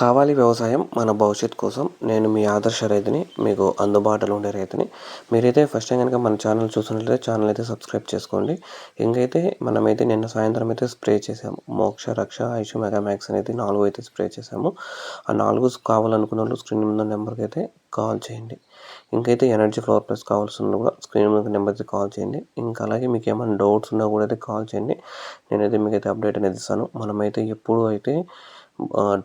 కావాలి వ్యవసాయం మన భవిష్యత్ కోసం. నేను మీ ఆదర్శ రైతుని మీకు అందుబాటులో ఉండే రైతుని. మీరైతే ఫస్ట్ టైం కనుక మన ఛానల్ చూసినట్లయితే ఛానల్ అయితే సబ్స్క్రైబ్ చేసుకోండి. ఇంకైతే మనమైతే నిన్న సాయంత్రం అయితే స్ప్రే చేసాము. మోక్ష రక్ష ఐషు మెగా మ్యాక్స్ అనేది నాలుగు అయితే స్ప్రే చేసాము. ఆ నాలుగు కావాలనుకున్న వాళ్ళు స్క్రీన్ మీద నెంబర్కి అయితే కాల్ చేయండి. ఇంకైతే ఎనర్జీ ఫ్లోర్ ప్లస్ కావాల్సిన కూడా స్క్రీన్ మీద నెంబర్కి కాల్ చేయండి. ఇంకా అలాగే మీకు ఏమైనా డౌట్స్ ఉన్నా కూడా అయితే కాల్ చేయండి. నేనైతే మీకు అయితే అప్డేట్ అనేది ఇస్తాను. మనమైతే ఎప్పుడు అయితే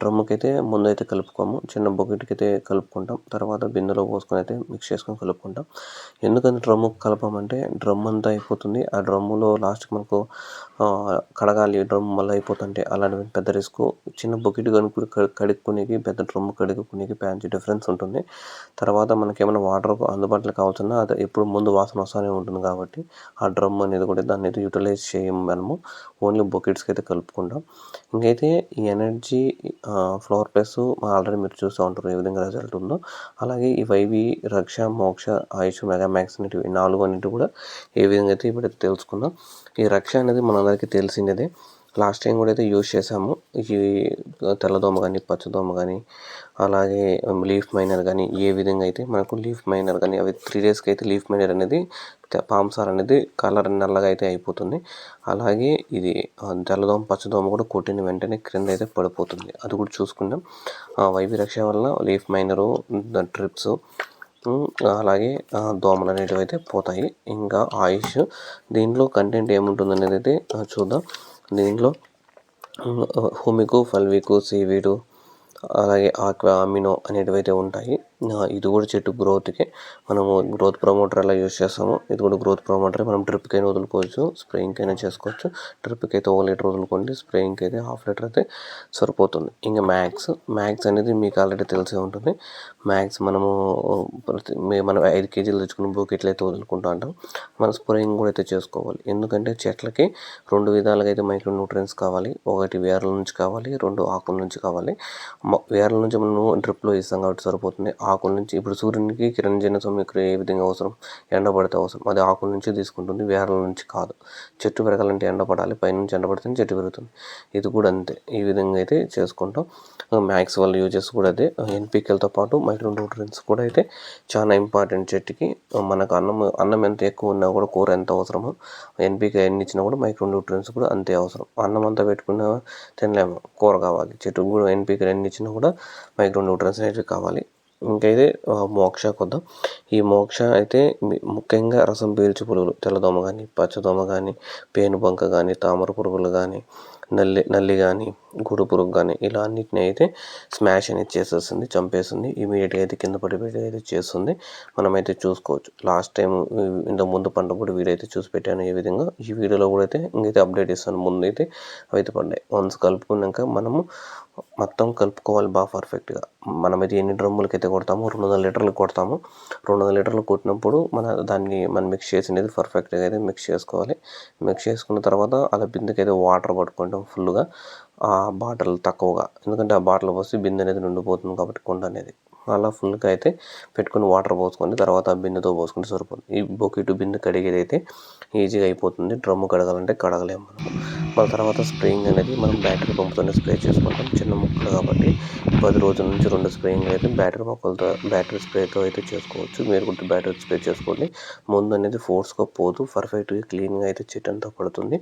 డ్రమ్కి అయితే ముందు అయితే కలుపుకోము చిన్న బొకెట్కి అయితే కలుపుకుంటాం తర్వాత బిందెలో పోసుకొని అయితే మిక్స్ చేసుకొని కలుపుకుంటాం. ఎందుకంటే డ్రమ్ము కలపమంటే డ్రమ్ అంతా అయిపోతుంది ఆ డ్రమ్ములో లాస్ట్కి మనకు కడగాలి డ్రమ్ మళ్ళీ అయిపోతుంటే అలాంటి పెద్ద రిస్క్. చిన్న బొకెట్ కనుక కడుక్కునేకి పెద్ద డ్రమ్ కడుక్కునేకి ప్యాంచి డిఫరెన్స్ ఉంటుంది. తర్వాత మనకి ఏమైనా వాటర్ అందుబాటులో కావాల్సిన అది ఎప్పుడు ముందు వాసన వస్తూనే ఉంటుంది కాబట్టి ఆ డ్రమ్ అనేది కూడా దాన్ని అయితే యూటిలైజ్ చేయము మనము ఓన్లీ బొకెట్స్కి అయితే కలుపుకుంటాం. ఇంకైతే ఈ ఎనర్జీ ఫ్లోర్ ప్లస్ ఆల్రెడీ మీరు చూస్తూ ఉంటారు ఏ విధంగా రిజల్ట్ ఉందో. అలాగే ఈ వైవి రక్ష మోక్ష ఆయుష్ మెగా మ్యాక్స్ అనేటివి నాలుగు అన్నిటి కూడా ఏ విధంగా అయితే ఇప్పుడైతే తెలుసుకుందాం. ఈ రక్ష అనేది మనందరికీ తెలిసిందే. లాస్ట్ టైం కూడా అయితే యూజ్ చేసాము ఈ తెల్లదోమ కానీ పచ్చదోమ కానీ అలాగే లీఫ్ మైనర్ కానీ ఏ విధంగా అయితే మనకు లీఫ్ మైనర్ కానీ అవి త్రీ డేస్కి అయితే లీఫ్ మైనర్ అనేది పాంసార్ అనేది కలర్ నల్లగా అయితే అయిపోతుంది. అలాగే ఇది తెల్లదోమ పచ్చదోమ కూడా కొట్టిన వెంటనే క్రింద అయితే పడిపోతుంది. అది కూడా చూసుకుందాం. వైవి రక్ష వల్ల లీఫ్ మైనరు ట్రిప్స్ అలాగే దోమలు అనేటివి అయితే పోతాయి. ఇంకా ఆయుష్ దీంట్లో కంటెంట్ ఏముంటుంది అనేది అయితే చూద్దాం. దీంట్లో హుమికు ఫల్వికు సీవీడు అలాగే ఆక్వా అమినో అనేటివి అయితే ఉంటాయి. ఇది కూడా చెట్టు గ్రోత్కి మనము గ్రోత్ ప్రమోటర్ ఎలా యూజ్ చేస్తాము ఇది కూడా గ్రోత్ ప్రమోటర్ మనం డ్రిప్కి అయినా వదులుకోవచ్చు స్ప్రేయింగ్కి అయినా చేసుకోవచ్చు. డ్రిప్కి అయితే ఒక లీటర్ వదులుకోండి స్ప్రేయింగ్కి అయితే హాఫ్ లీటర్ అయితే సరిపోతుంది. ఇంకా మ్యాక్స్ మ్యాక్స్ అనేది మీకు ఆల్రెడీ తెలిసే ఉంటుంది. మ్యాక్స్ మనము ప్రతి మనం ఐదు కేజీలు తెచ్చుకున్న బూకెట్లు అయితే వదులుకుంటూ ఉంటాం. మన స్ప్రేయింగ్ కూడా అయితే చేసుకోవాలి. ఎందుకంటే చెట్లకి రెండు విధాలుగా అయితే మైక్రో న్యూట్రియన్స్ కావాలి. ఒకటి వేర్ల నుంచి కావాలి రెండు ఆకుల నుంచి కావాలి. వేర్ల నుంచి మనం డ్రిప్లో ఇస్తాం కాబట్టి సరిపోతుంది. ఆకుల నుంచి ఇప్పుడు సూర్యునికి కిరణజన్య సమీకరణ ఏ విధంగా అవసరం? ఎండ పడితే అవసరం. అది ఆకుల నుంచి తీసుకుంటుంది వేర్ల నుంచి కాదు. చెట్టు పెరగాలంటే ఎండ పడాలి పైనుంచి ఎండ చెట్టు పెరుగుతుంది. ఇది కూడా అంతే. ఈ విధంగా అయితే చేసుకుంటాం. మ్యాక్స్ వల్ల యూజెస్ కూడా అదే. ఎన్పికెలతో పాటు మైక్రో న్యూట్రియన్స్ కూడా అయితే చాలా ఇంపార్టెంట్ చెట్టుకి. మనకు అన్నం అన్నం ఎంత ఎక్కువ ఉన్నా కూడా కూర ఎంత అవసరమో ఎన్పికే ఎన్ని ఇచ్చినా కూడా మైక్రో న్యూట్రియన్స్ కూడా అంతే అవసరం. అన్నం అంతా పెట్టుకున్నా తినలేము. కూర కావాలి. చెట్టుకు కూడా ఎన్పికే ఎన్ని ఇచ్చినా కూడా మైక్రో న్యూట్రియన్స్ అనేవి కావాలి. ఇంకైతే మోక్ష కొద్దాం. ఈ మోక్ష అయితే ముఖ్యంగా రసం పీల్చు పురుగులు తెల్లదోమ కానీ పచ్చదోమ కానీ పేనుబంక కానీ తామర పురుగులు కానీ నల్లి నల్లి కానీ గూడు పురుగు కానీ ఇలా అన్నిటిని అయితే స్మాష్ అనేది చేసేస్తుంది చంపేస్తుంది. ఇమీడియట్గా అయితే కింద పడిపోయి అయితే చేస్తుంది. మనమైతే చూసుకోవచ్చు. లాస్ట్ టైం ఇంతకు ముందు పంటప్పుడు వీడియో అయితే చూసి పెట్టాను ఏ విధంగా. ఈ వీడియోలో కూడా అయితే ఇంకైతే అప్డేట్ ఇస్తాను ముందు అయితే అవి అయితే పడ్డాయి. వన్స్ కలుపుకున్నాక మనము మొత్తం కలుపుకోవాలి బాగా పర్ఫెక్ట్గా మనమైతే ఎన్ని డ్రమ్ములకి అయితే కొడతామో రెండు వందల లీటర్లు కొడతాము. రెండు వందల లీటర్లు కొట్టినప్పుడు మన దాన్ని మనం మిక్స్ చేసినది పర్ఫెక్ట్గా అయితే మిక్స్ చేసుకోవాలి. మిక్స్ చేసుకున్న తర్వాత అలా బిందెకి అయితే వాటర్ పట్టుకుంటాం. ఫుల్గా ఆ బాటిల్ తక్కువగా. ఎందుకంటే ఆ బాటిల్ పోసి బిందె అనేది నిండిపోతుంది కాబట్టి కుండ అనేది. అలా ఫుల్గా అయితే పెట్టుకుని వాటర్ పోసుకొని తర్వాత ఆ బిందెతో పోసుకుంటే సరిపోతుంది. ఈ బొకెట్ బిందె కడిగేది అయితే ఈజీగా అయిపోతుంది. డ్రమ్ము కడగాలంటే కడగలేము మనం. మళ్ళీ తర్వాత స్ప్రేయింగ్ అనేది మనం బ్యాటరీ పంపుతోనే స్ప్రే చేసుకుంటాం. చిన్న మొక్కలు కాబట్టి పది రోజుల నుంచి రెండు స్ప్రేయింగ్ అయితే బ్యాటరీ మొక్కలతో బ్యాటరీ స్ప్రేతో అయితే చేసుకోవచ్చు. మీరు కూడా బ్యాటరీ స్ప్రే చేసుకోండి. ముందు అనేది ఫోర్స్గా పోదు. పర్ఫెక్ట్గా క్లీన్గా అయితే చెట్టు అంతా పడుతుంది.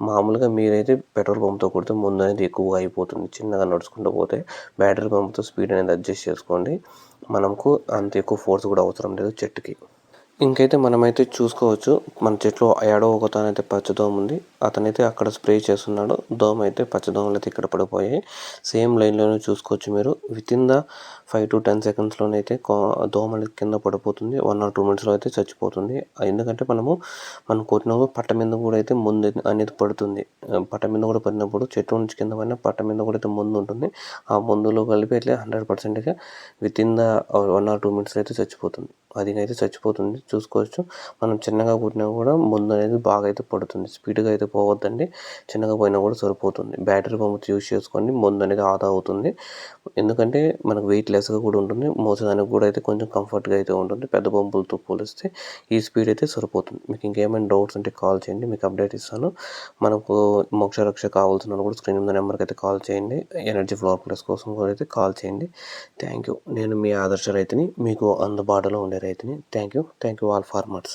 మామూలుగా మీరైతే పెట్రోల్ పంప్తో కొడితే ముందు అనేది ఎక్కువగా అయిపోతుంది. చిన్నగా నడుచుకుంటూ పోతే బ్యాటరీ పంప్తో స్పీడ్ అనేది అడ్జస్ట్ చేసుకోండి. మనకు అంత ఎక్కువ ఫోర్స్ కూడా అవసరం లేదు చెట్టుకి. ఇంకైతే మనమైతే చూసుకోవచ్చు. మన చెట్లో ఏడో ఒక అయితే పచ్చదోమ ఉంది. అతనైతే అక్కడ స్ప్రే చేస్తున్నాడు. దోమ అయితే పచ్చదోమలు అయితే ఇక్కడ పడిపోయాయి. సేమ్ లైన్లోనే చూసుకోవచ్చు మీరు. Within the five to ten సెకండ్స్లోనైతే దోమలు కింద పడిపోతుంది. వన్ ఆర్ టూ మినిట్స్లో అయితే చచ్చిపోతుంది. ఎందుకంటే మనము మనం కొట్టినప్పుడు పట్ట మీద కూడా అయితే ముందు అనేది పడుతుంది. పట్ట మీద కూడా పడినప్పుడు చెట్టు నుంచి కింద పడిన పట్ట మీద కూడా అయితే ముందు ఉంటుంది. ఆ ముందులో కలిపి అయితే హండ్రెడ్ పర్సెంట్గా within the one or two minutes అయితే చచ్చిపోతుంది. అది అయితే చచ్చిపోతుంది. చూసుకోవచ్చు. మనం చిన్నగా పుట్టినా కూడా ముందు అనేది బాగా అయితే పడుతుంది. స్పీడ్గా అయితే పోవద్దండి. చిన్నగా పోయినా కూడా సరిపోతుంది. బ్యాటరీ పంపు యూజ్ చేసుకోండి. ముందు అనేది ఆదా అవుతుంది. ఎందుకంటే మనకు వెయిట్ లెస్గా కూడా ఉంటుంది. మోసడానికి కూడా అయితే కొంచెం కంఫర్ట్గా అయితే ఉంటుంది. పెద్ద పంపులతో పోలిస్తే ఈ స్పీడ్ అయితే సరిపోతుంది. మీకు ఇంకేమైనా డౌట్స్ ఉంటే కాల్ చేయండి. మీకు అప్డేట్ ఇస్తాను. మనకు మోక్ష రక్ష కావాల్సిన కూడా స్క్రీన్ ఉన్న నెంబర్కి అయితే కాల్ చేయండి. ఎనర్జీ ఫ్లోర్ ప్లస్ కోసం కూడా అయితే కాల్ చేయండి. Thank you. నేను మీ ఆదర్శ రైతుని. మీకు అందుబాటులో ఉండే రైతుని. Thank you thank you all farmers